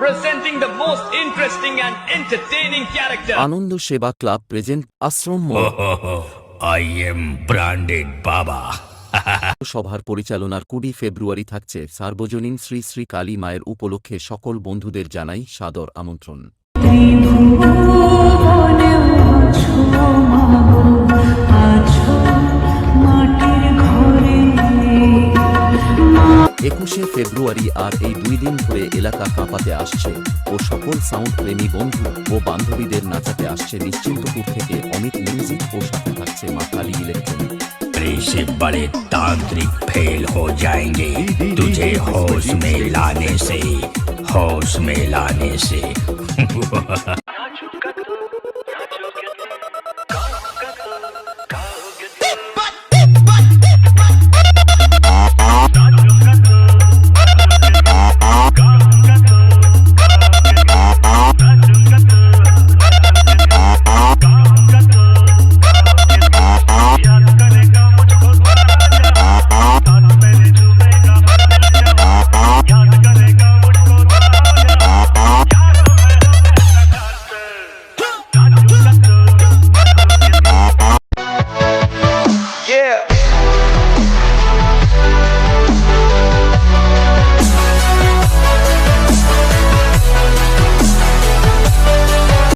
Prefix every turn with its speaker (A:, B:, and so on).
A: presenting the most interesting and entertaining character.
B: Ananda Seva club present Ashram I
C: I am branded Baba.
B: সভার পরিচালনার কুড়ি ফেব্রুয়ারি থাকছে সার্বজনীন শ্রী শ্রী কালী মায়ের উপলক্ষে সকল বন্ধুদের জানাই সাদর আমন্ত্রণ একুশে ফেব্রুয়ারি আর এই দুই দিন ধরে এলাকা কাঁপাতে আসছে ও সকল সাউন্ড প্রেমী বন্ধু ও বান্ধবীদের নাচাতে আসছে নিশ্চিন্তপুর থেকে অমিত মিউজিক ও সাথে থাকছে মা কালী ইলেকট্রনিক
C: बड़े से बड़े तांत्रिक फेल हो जाएंगे तुझे होश में लाने से होश में लाने से